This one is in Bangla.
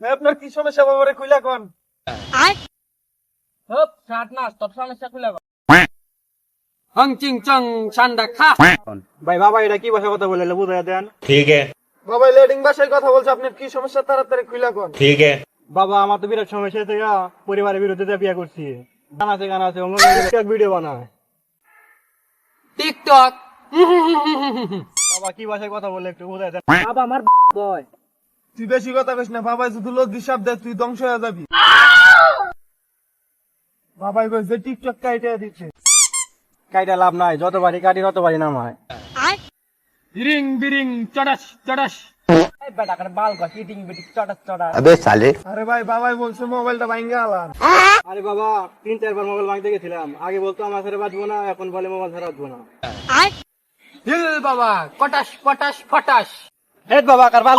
হ্যাঁ, আপনার কি সমস্যা? বাবারে কইলা কোন? হ্যাঁ, পরিবারের বিরুদ্ধে বিয়ে করছি। গান আছে গান আছে ভিডিও বানায়। টিকটক। বাবা কি ভাষায় কথা বলে একটু বুঝাই দেন। বাবা আমার বয়। তুই বেশি কথা বেশ না বাবাই যদি লোক হিসাব দেয় তুই ধ্বংস হয়ে যাবি। বাবাই কই যে টিকটক কাইটা দিচ্ছে কাইটা লাভ নাই যত বাড়ি কাটি তত বাড়ি নাম হয়। রিং বিরিং চটাস চটাস। আরে ভাই বাবাই বলছে মোবাইলটা ভাঙ্গে আলাম। আরে বাবা তিন চারবার মোবাইল ভাঙতে গেছিলাম। আগে বলতো আমার সাথে না এখন বলে মোবাইল ছাড়া না। বাবা কটাস পটাস ফটাস। হেড বাবা কার বাল